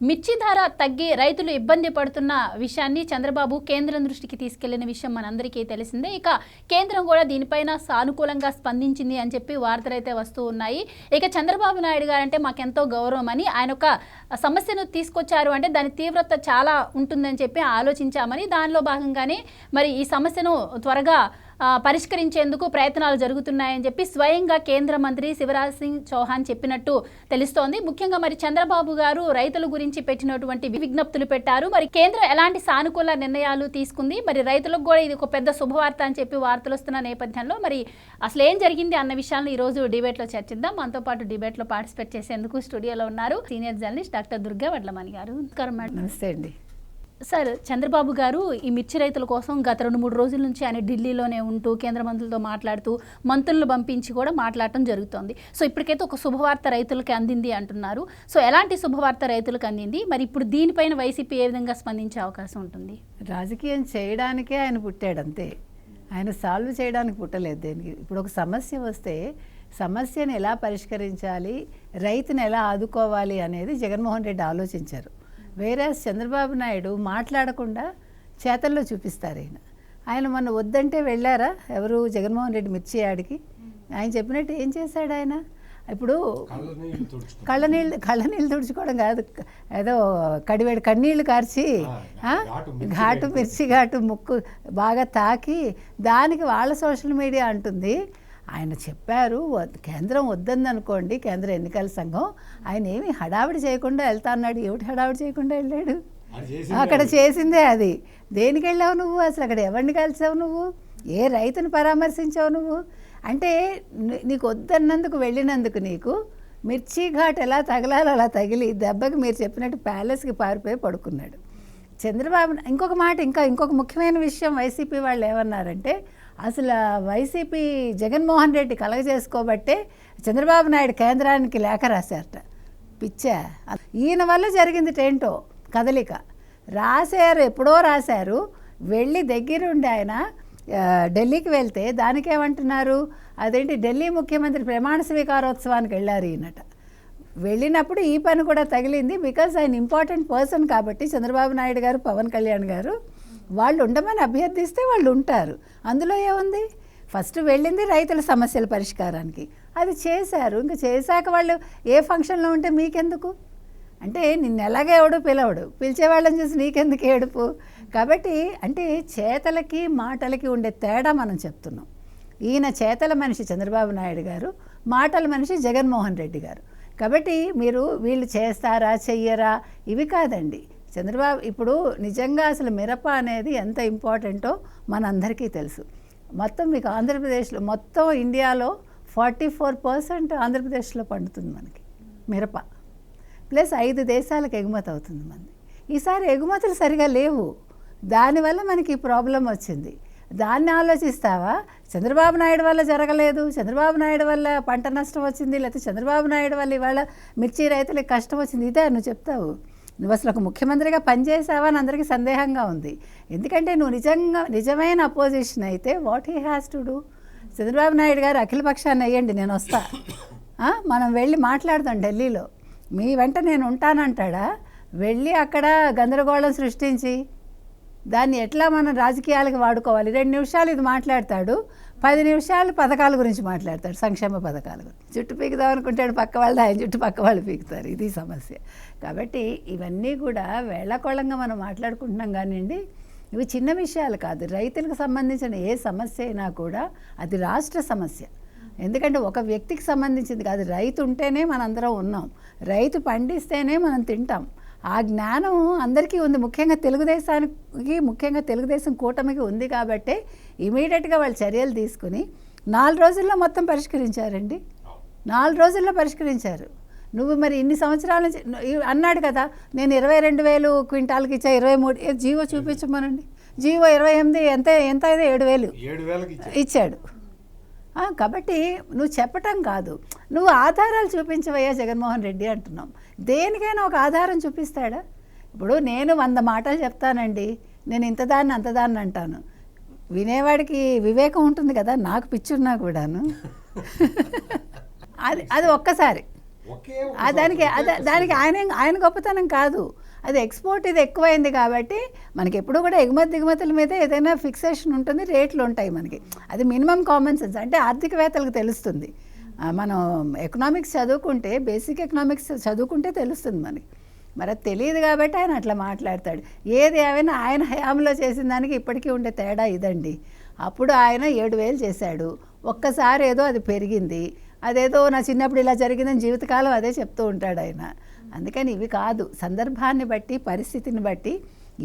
మిర్చి ధర తగ్గి రైతులు ఇబ్బంది పడుతున్న విషయాన్ని చంద్రబాబు కేంద్రం దృష్టికి తీసుకెళ్ళిన విషయం మనందరికీ తెలిసిందే. ఇక కేంద్రం కూడా దీనిపైన సానుకూలంగా స్పందించింది అని చెప్పి వార్తలు అయితే వస్తూ ఉన్నాయి. ఇక చంద్రబాబు నాయుడు గారంటే మాకెంతో గౌరవం అని ఆయన ఒక సమస్యను తీసుకొచ్చారు అంటే దాని తీవ్రత చాలా ఉంటుందని చెప్పి ఆలోచించామని దానిలో భాగంగానే మరి ఈ సమస్యను త్వరగా పరిష్కరించేందుకు ప్రయత్నాలు జరుగుతున్నాయని చెప్పి స్వయంగా కేంద్ర మంత్రి శివరాజ్ సింగ్ చౌహాన్ చెప్పినట్టు తెలుస్తోంది. ముఖ్యంగా మరి చంద్రబాబు గారు రైతుల గురించి పెట్టినటువంటి విజ్ఞప్తులు పెట్టారు. మరి కేంద్రం ఎలాంటి సానుకూల నిర్ణయాలు తీసుకుంది? మరి రైతులకు కూడా ఇది ఒక పెద్ద శుభవార్త అని చెప్పి వార్తలు వస్తున్న నేపథ్యంలో మరి అసలు ఏం జరిగింది అన్న విషయాలను ఈరోజు డిబేట్లో చర్చిద్దాం. మనతో పాటు డిబేట్లో పార్టిసిపేట్ చేసేందుకు స్టూడియోలో ఉన్నారు senior journalist doctor Durga Vadlamani garu. నమస్కారం మేడం. నమస్తే అండి. సార్ చంద్రబాబు గారు ఈ మిర్చి రైతుల కోసం గత రెండు మూడు రోజుల నుంచి ఆయన ఢిల్లీలోనే ఉంటూ కేంద్ర మంత్రులతో మాట్లాడుతూ మంత్రులను పంపించి కూడా మాట్లాడటం జరుగుతోంది. సో ఇప్పటికైతే ఒక శుభవార్త రైతులకి అందింది అంటున్నారు. సో ఎలాంటి శుభవార్త రైతులకు అందింది? మరి ఇప్పుడు దీనిపైన వైసీపీ ఏ విధంగా స్పందించే అవకాశం ఉంటుంది? రాజకీయం చేయడానికే ఆయన పుట్టాడు అంతే. ఆయన సాల్వ్ చేయడానికి పుట్టలేదు దేనికి. ఇప్పుడు ఒక సమస్య వస్తే సమస్యను ఎలా పరిష్కరించాలి? రైతుని ఎలా ఆదుకోవాలి అనేది జగన్మోహన్ రెడ్డి ఆలోచించారు. వేరే చంద్రబాబు నాయుడు మాట్లాడకుండా చేతల్లో చూపిస్తారు ఆయన ఆయన మొన్న వద్దంటే వెళ్ళారా? ఎవరు? జగన్మోహన్ రెడ్డి మిర్చి ఆడికి ఆయన చెప్పినట్టు ఏం చేశాడు ఆయన? ఇప్పుడు కళ్ళ నీళ్ళు కళ్ళ నీళ్ళు తుడుచుకోవడం కాదు. ఏదో కడివేడి కన్నీళ్ళు కార్చి? ఘాటు. మిర్చి ఘాటు ముక్కు బాగా తాకి దానికి వాళ్ళ సోషల్ మీడియా అంటుంది ఆయన చెప్పారు కేంద్రం వద్దంది అనుకోండి కేంద్ర ఎన్నికల సంఘం ఆయన ఏమి హడావిడి చేయకుండా వెళ్తా అన్నాడు. ఏమిటి హడావిడి చేయకుండా వెళ్ళాడు? అక్కడ చేసిందే అది. దేనికి వెళ్ళావు నువ్వు? అసలు అక్కడ ఎవరిని కలిసావు నువ్వు? ఏ రైతుని పరామర్శించావు నువ్వు? అంటే నీకు వద్దన్నందుకు వెళ్ళినందుకు నీకు మిర్చి ఘాట్ ఎలా తగలాలో అలా తగిలి దెబ్బకి మీరు చెప్పినట్టు ప్యాలెస్కి పారిపోయి పడుకున్నాడు. చంద్రబాబు ఇంకొక మాట ఇంకా ఇంకొక ముఖ్యమైన విషయం వైసీపీ వాళ్ళు ఏమన్నారంటే అసలు వైసీపీ జగన్మోహన్ రెడ్డి కలగజేసుకోబట్టే చంద్రబాబు నాయుడు కేంద్రానికి లేఖ రాశారట. పిచ్చా? ఈయన వల్ల జరిగింది ఏంటో కదలిక. రాశారు ఎప్పుడో రాశారు వెళ్ళి దగ్గరుండి ఆయన ఢిల్లీకి వెళ్తే దానికేమంటున్నారు? అదేంటి ఢిల్లీ ముఖ్యమంత్రి ప్రమాణ స్వీకారోత్సవానికి వెళ్ళారు ఈయనట. వెళ్ళినప్పుడు ఈ పని కూడా తగిలింది. బికాజ్ ఆయన ఇంపార్టెంట్ పర్సన్ కాబట్టి చంద్రబాబు నాయుడు గారు పవన్ కళ్యాణ్ గారు వాళ్ళు ఉండమని అభ్యర్థిస్తే వాళ్ళు ఉంటారు. అందులో ఏముంది? ఫస్ట్ వెళ్ళింది రైతుల సమస్యల పరిష్కారానికి. అది చేశారు. ఇంకా చేశాక వాళ్ళు ఏ ఫంక్షన్లో ఉంటే మీకెందుకు? అంటే నిన్ను ఎలాగే ఎవడు పిలవడు. పిలిచేవాళ్ళని చూసి నీకెందుకు ఏడుపు? కాబట్టి అంటే చేతలకి మాటలకి ఉండే తేడా మనం చెప్తున్నాం. ఈయన చేతల మనిషి చంద్రబాబు నాయుడు గారు మాటల మనిషి జగన్మోహన్ రెడ్డి గారు. కాబట్టి మీరు వీళ్ళు చేస్తారా చెయ్యరా? ఇవి కాదండి. చంద్రబాబు ఇప్పుడు నిజంగా అసలు మిరప అనేది ఎంత ఇంపార్టెంటో మనందరికీ తెలుసు. మొత్తం మీకు ఆంధ్రప్రదేశ్లో మొత్తం ఇండియాలో ఫార్టీ ఫోర్ పర్సెంట్ ఆంధ్రప్రదేశ్లో పండుతుంది మనకి మిరప. ప్లస్ ఐదు దేశాలకు ఎగుమతి అవుతుంది మనది. ఈసారి ఎగుమతులు సరిగా లేవు. దానివల్ల మనకి ఈ ప్రాబ్లం వచ్చింది. దాన్ని ఆలోచిస్తావా? చంద్రబాబు నాయుడు వల్ల జరగలేదు. చంద్రబాబు నాయుడు వల్ల పంట నష్టం వచ్చింది. లేకపోతే చంద్రబాబు నాయుడు వల్ల ఇవాళ మిర్చి రైతులకు కష్టం వచ్చింది. ఇదే నువ్వు చెప్తావు. నువ్వు అసలు ఒక ముఖ్యమంత్రిగా పనిచేసావా అని అందరికీ సందేహంగా ఉంది. ఎందుకంటే నువ్వు నిజంగా నిజమైన అపోజిషన్ అయితే what he has to do? Chandrababu Naidu garu అఖిల పక్షాన్ని అయ్యండి నేను వస్తా. మనం వెళ్ళి మాట్లాడదాం ఢిల్లీలో. మీ వెంట నేను ఉంటానంటాడా? వెళ్ళి అక్కడ గందరగోళం సృష్టించి. దాన్ని ఎట్లా మనం రాజకీయాలకు వాడుకోవాలి? రెండు నిమిషాలు ఇది మాట్లాడతాడు పది నిమిషాలు పథకాల గురించి మాట్లాడతాడు సంక్షేమ పథకాల గురించి. జుట్టు పీకుదాం అనుకుంటాడు పక్క వాళ్ళు ఆయన జుట్టు పక్క వాళ్ళు పీకుతారు. ఇది సమస్య. కాబట్టి ఇవన్నీ కూడా వేళాకోళంగా మనం మాట్లాడుకుంటున్నాం కానివ్వండి ఇవి చిన్న విషయాలు కాదు. రైతులకు సంబంధించిన ఏ సమస్య అయినా కూడా అది రాష్ట్ర సమస్య. ఎందుకంటే ఒక వ్యక్తికి సంబంధించింది కాదు. రైతు ఉంటేనే మనందరం ఉన్నాం. రైతు పండిస్తేనే మనం తింటాం. ఆ జ్ఞానం అందరికీ ఉంది. ముఖ్యంగా తెలుగుదేశానికి ముఖ్యంగా తెలుగుదేశం కూటమికి ఉంది కాబట్టే ఇమీడియట్గా వాళ్ళు చర్యలు తీసుకుని నాలుగు రోజుల్లో మొత్తం పరిష్కరించారండి. నాలుగు రోజుల్లో పరిష్కరించారు. నువ్వు మరి ఇన్ని సంవత్సరాల నుంచి అన్నాడు కదా నేను ఇరవై రెండు వేలు క్వింటాల్కి ఇచ్చా ఇరవై మూడు జీవో చూపించమనండి. జీవో ఇరవై ఎనిమిది ఎంత ఎంత అయితే ఏడు వేలు ఇచ్చాడు. కాబట్టి నువ్వు చెప్పటం కాదు. నువ్వు ఆధారాలు చూపించవయ్యా జగన్మోహన్ రెడ్డి అంటున్నాం. దేనికైనా ఒక ఆధారం చూపిస్తాడా? ఇప్పుడు నేను వంద మాటలు చెప్తానండి. నేను ఇంతదాన్ని అంతదాన్ని అంటాను. వినేవాడికి వివేకం ఉంటుంది కదా నాకు పిచ్చున్నా కూడాను. అది అది ఒక్కసారి. దానికి దానికి ఆయన ఆయన గొప్పతనం కాదు. అది ఎక్స్పోర్ట్ ఇది ఎక్కువైంది కాబట్టి మనకి ఎప్పుడూ కూడా ఎగుమతి దిగుమతుల మీద ఏదైనా ఫిక్సేషన్ ఉంటుంది రేట్లు ఉంటాయి మనకి. అది మినిమం కామన్ సెన్స్ అంటే ఆర్థికవేత్తలకు తెలుస్తుంది. మనం ఎకనామిక్స్ చదువుకుంటే బేసిక్ ఎకనామిక్స్ చదువుకుంటే తెలుస్తుంది మనకి. మరి అది తెలియదు కాబట్టి ఆయన అట్లా మాట్లాడతాడు. ఏది ఏమైనా ఆయన హయాంలో చేసిన దానికి ఇప్పటికీ ఉండే తేడా ఇదండి. అప్పుడు ఆయన ఏడు వేలు చేశాడు. ఒక్కసారి ఏదో అది పెరిగింది. అదేదో నా చిన్నప్పుడు ఇలా జరిగిందని జీవితకాలం అదే చెప్తూ ఉంటాడు ఆయన. అందుకని ఇవి కాదు. సందర్భాన్ని బట్టి పరిస్థితిని బట్టి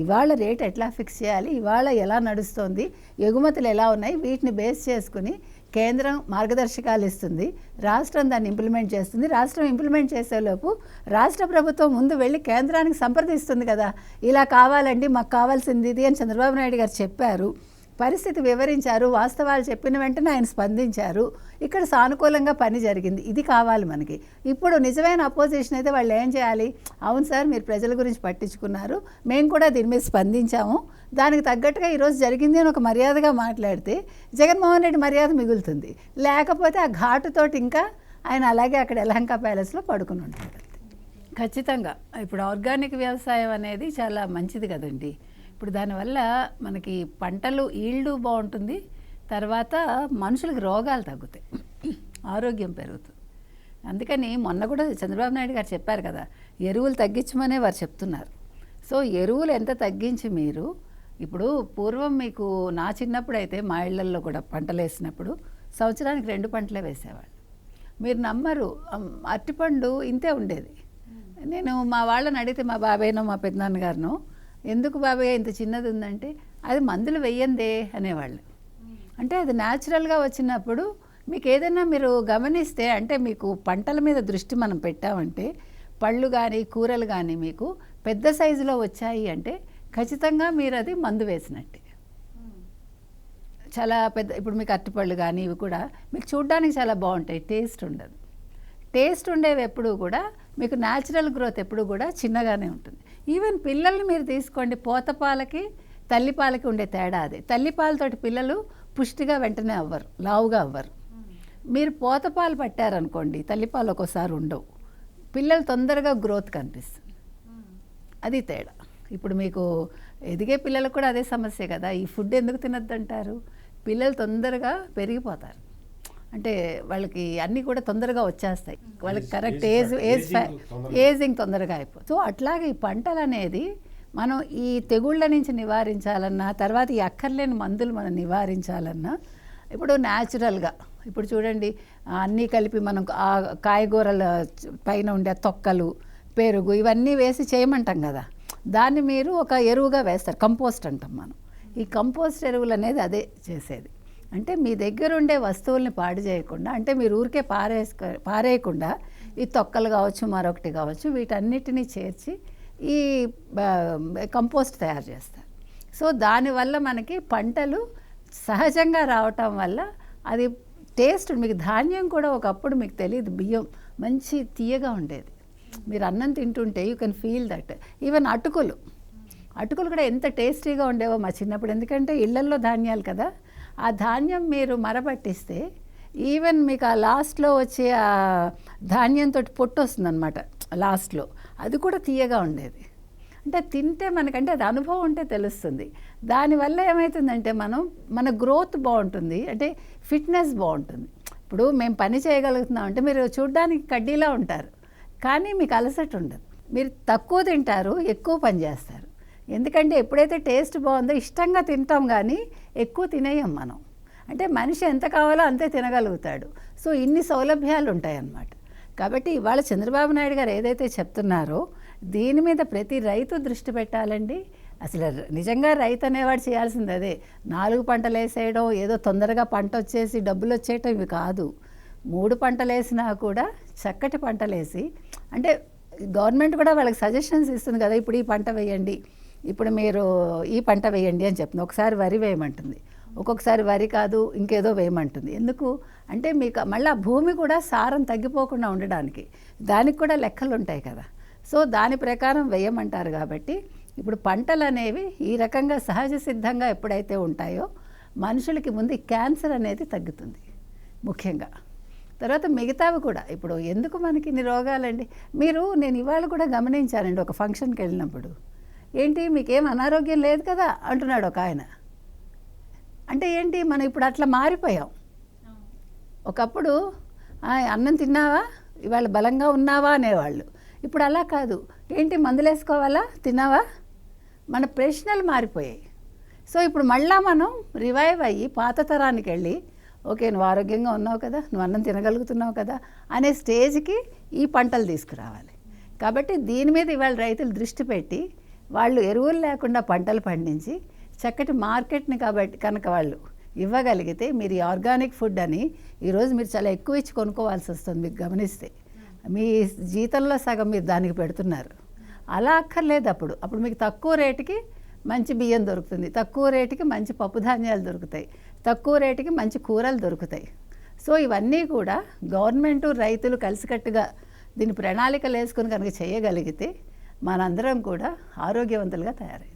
ఇవాళ రేట్ ఎట్లా ఫిక్స్ చేయాలి? ఇవాళ ఎలా నడుస్తోంది? ఎగుమతులు ఎలా ఉన్నాయి? వీటిని బేస్ చేసుకుని కేంద్రం మార్గదర్శకాలు ఇస్తుంది. రాష్ట్రం దాన్ని ఇంప్లిమెంట్ చేస్తుంది. రాష్ట్రం ఇంప్లిమెంట్ చేసేలోపు రాష్ట్ర ప్రభుత్వం ముందు వెళ్ళి కేంద్రానికి సంప్రదిస్తుంది కదా. ఇలా కావాలండి మాకు కావాల్సింది ఇది అని చంద్రబాబు నాయుడు గారు చెప్పారు. పరిస్థితి వివరించారు. వాస్తవాలు చెప్పిన వెంటనే ఆయన స్పందించారు. ఇక్కడ సానుకూలంగా పని జరిగింది. ఇది కావాలి మనకి. ఇప్పుడు నిజమైన అపోజిషన్ అయితే వాళ్ళు ఏం చేయాలి? అవును సార్ మీరు ప్రజల గురించి పట్టించుకున్నారు. మేము కూడా దీని మీద స్పందించాము. దానికి తగ్గట్టుగా ఈరోజు జరిగింది అని ఒక మర్యాదగా మాట్లాడితే జగన్మోహన్ రెడ్డి మర్యాద మిగులుతుంది. లేకపోతే ఆ ఘాటుతోటి ఇంకా ఆయన అలాగే అక్కడ ఎలహంక ప్యాలెస్లో పడుకుని ఉంటాడు. ఖచ్చితంగా. ఇప్పుడు ఆర్గానిక్ వ్యవసాయం అనేది చాలా మంచిది కదండి. ఇప్పుడు దానివల్ల మనకి పంటలు ఈల్డ్ బాగుంటుంది తర్వాత మనుషులకు రోగాలు తగ్గుతాయి. ఆరోగ్యం పెరుగుతుంది. అందుకని మొన్న కూడా చంద్రబాబు నాయుడు గారు చెప్పారు కదా ఎరువులు తగ్గించమనే వారు చెప్తున్నారు. సో ఎరువులు ఎంత తగ్గించి మీరు ఇప్పుడు పూర్వం మీకు నా చిన్నప్పుడు అయితే మా ఇళ్ళల్లో కూడా పంటలు వేసినప్పుడు సంవత్సరానికి రెండు పంటలే వేసేవాళ్ళు. మీరు నమ్మరు అరటిపండు ఇంతే ఉండేది. నేను మా వాళ్ళని అడిగితే మా బాబాయ్నో మా పెద్దనాన్నగారినో ఎందుకు బాబాయ్ ఇంత చిన్నది ఉందంటే అది మందులు వెయ్యందే అనేవాళ్ళు. అంటే అది న్యాచురల్గా వచ్చినప్పుడు మీకు ఏదైనా మీరు గమనిస్తే అంటే మీకు పంటల మీద దృష్టి మనం పెట్టామంటే పళ్ళు కానీ కూరలు కానీ మీకు పెద్ద సైజులో వచ్చాయి అంటే ఖచ్చితంగా మీరు అది మందు వేసినట్టే. చాలా పెద్ద ఇప్పుడు మీకు అరటిపళ్ళు కానీ ఇవి కూడా మీకు చూడడానికి చాలా బాగుంటాయి టేస్ట్ ఉండదు. టేస్ట్ ఉండేవి ఎప్పుడు కూడా మీకు న్యాచురల్ గ్రోత్ ఎప్పుడు కూడా చిన్నగానే ఉంటుంది. ఈవెన్ పిల్లల్ని మీరు తీసుకోండి. పోతపాలకి తల్లిపాలకి ఉండే తేడా అది. తల్లిపాలతోటి పిల్లలు పుష్టిగా వెంటనే అవ్వరు లావుగా అవ్వరు. మీరు పోతపాలు పట్టారనుకోండి తల్లిపాలు ఒక్కోసారి ఉండవు. పిల్లలు తొందరగా గ్రోత్ కనిపిస్తుంది. అది తేడా. ఇప్పుడు మీకు ఎదిగే పిల్లలకు కూడా అదే సమస్య కదా. ఈ ఫుడ్ ఎందుకు తినద్దంటారు? పిల్లలు తొందరగా పెరిగిపోతారు. అంటే వాళ్ళకి అన్నీ కూడా తొందరగా వచ్చేస్తాయి. వాళ్ళకి Age- correct age age. Ageing తొందరగా. అయిపోతుంది. సో అట్లాగే ఈ పంటలు అనేది మనం ఈ తెగుళ్ళ నుంచి నివారించాలన్నా తర్వాత ఈ అక్కర్లేని మందులు మనం నివారించాలన్నా ఇప్పుడు న్యాచురల్గా ఇప్పుడు చూడండి అన్నీ కలిపి మనం ఆ కాయగూరల పైన ఉండే తొక్కలు పెరుగు ఇవన్నీ వేసి చేయమంటాం కదా. దాన్ని మీరు ఒక ఎరువుగా వేస్తారు. కంపోస్ట్ అంటాం మనం. ఈ కంపోస్ట్ ఎరువులు అనేది అదే చేసేది. అంటే మీ దగ్గర ఉండే వస్తువుల్ని పాడు చేయకుండా అంటే మీరు ఊరికే పారేసుకో పారేయకుండా ఈ తొక్కలు కావచ్చు మరొకటి కావచ్చు వీటన్నిటినీ చేర్చి ఈ కంపోస్ట్ తయారు చేస్తారు. సో దానివల్ల మనకి పంటలు సహజంగా రావటం వల్ల అది టేస్ట్ మీకు ధాన్యం కూడా ఒకప్పుడు మీకు తెలియదు బియ్యం మంచి తీయగా ఉండేది. మీరు అన్నం తింటుంటే you can feel that even అటుకులు. అటుకులు కూడా ఎంత టేస్టీగా ఉండేవో మా చిన్నప్పుడు. ఎందుకంటే ఇళ్ళల్లో ధాన్యాలు కదా ఆ ధాన్యం మీరు మరబట్టిస్తే ఈవెన్ మీకు ఆ లాస్ట్లో వచ్చే ఆ ధాన్యంతో పొట్టు వస్తుందన్నమాట లాస్ట్లో అది కూడా తీయగా ఉండేది. అంటే తింటే మనకంటే అది అనుభవం ఉంటే తెలుస్తుంది. దానివల్ల ఏమవుతుందంటే మనం మన గ్రోత్ బాగుంటుంది. అంటే ఫిట్నెస్ బాగుంటుంది. ఇప్పుడు మేము పని చేయగలుగుతున్నాం అంటే మీరు చూడ్డానికి కడ్డీలా ఉంటారు. కానీ మీకు అలసట ఉండదు. మీరు తక్కువ తింటారు ఎక్కువ పని చేస్తారు. ఎందుకంటే ఎప్పుడైతే టేస్ట్ బాగుందో ఇష్టంగా తింటాం కానీ ఎక్కువ తినేయం మనం. అంటే మనిషి ఎంత కావాలో అంతే తినగలుగుతాడు. సో ఇన్ని సౌలభ్యాలు ఉంటాయన్నమాట కాబట్టి ఇవాళ చంద్రబాబు నాయుడు గారు ఏదైతే చెప్తున్నారో దీని మీద ప్రతి రైతు దృష్టి పెట్టాలండి. అసలు నిజంగా రైతు అనేవాడు చేయాల్సింది అదే. నాలుగు పంటలు వేసేయడం ఏదో తొందరగా పంట వచ్చేసి డబ్బులు వచ్చేయటం ఇవి కాదు. మూడు పంటలు వేసినా కూడా చక్కటి పంటలు వేసి అంటే గవర్నమెంట్ కూడా వాళ్ళకి సజెషన్స్ ఇస్తుంది కదా ఇప్పుడు ఈ పంట వేయండి. ఇప్పుడు మీరు ఈ పంట వేయండి అని చెప్తుంది ఒకసారి వరి వేయమంటుంది. ఒక్కొక్కసారి వరి కాదు ఇంకేదో వేయమంటుంది. ఎందుకు? అంటే మీకు మళ్ళీ ఆ భూమి కూడా సారం తగ్గిపోకుండా ఉండడానికి. దానికి కూడా లెక్కలు ఉంటాయి కదా. సో దాని ప్రకారం వేయమంటారు కాబట్టి ఇప్పుడు పంటలు అనేవి ఈ రకంగా సహజ సిద్ధంగా ఎప్పుడైతే ఉంటాయో మనుషులకి ముందు క్యాన్సర్ అనేది తగ్గుతుంది ముఖ్యంగా. తర్వాత మిగతావి కూడా. ఇప్పుడు ఎందుకు మనకి ఇన్ని రోగాలండి? మీరు నేను ఇవాళ కూడా గమనించానండి ఒక ఫంక్షన్కి వెళ్ళినప్పుడు. ఏంటి మీకేం అనారోగ్యం లేదు కదా అంటున్నాడు ఒక ఆయన. అంటే ఏంటి మనం ఇప్పుడు అట్లా మారిపోయాం. ఒకప్పుడు అన్నం తిన్నావా? ఇవాళ బలంగా ఉన్నావా అనేవాళ్ళు. ఇప్పుడు అలా కాదు. ఏంటి మందులేసుకోవాలా తిన్నావా? మన ప్రశ్నలు మారిపోయాయి. సో ఇప్పుడు మళ్ళా మనం రివైవ్ అయ్యి పాత తరానికి వెళ్ళి ఓకే నువ్వు ఆరోగ్యంగా ఉన్నావు కదా నువ్వు అన్నం తినగలుగుతున్నావు కదా అనే స్టేజ్కి ఈ పంటలు తీసుకురావాలి. కాబట్టి దీని మీద ఇవాళ రైతులు దృష్టి పెట్టి వాళ్ళు ఎరువులు లేకుండా పంటలు పండించి చక్కటి మార్కెట్ని కాబట్టి కనుక వాళ్ళు ఇవ్వగలిగితే మీరు ఆర్గానిక్ ఫుడ్ అని ఈరోజు మీరు చాలా ఎక్కువ ఇచ్చి కొనుక్కోవాల్సి వస్తుంది మీకు గమనిస్తే. మీ జీతంలో సగం మీరు దానికి పెడుతున్నారు. అలా అక్కర్లేదు అప్పుడు. అప్పుడు మీకు తక్కువ రేటుకి మంచి బియ్యం దొరుకుతుంది. తక్కువ రేటుకి మంచి పప్పు ధాన్యాలు దొరుకుతాయి. తక్కువ రేటుకి మంచి కూరలు దొరుకుతాయి. సో ఇవన్నీ కూడా గవర్నమెంటు రైతులు కలిసికట్టుగా దీని ప్రణాళికలు వేసుకుని కనుక చేయగలిగితే మనందరం కూడా ఆరోగ్యవంతులుగా తయారవుతాం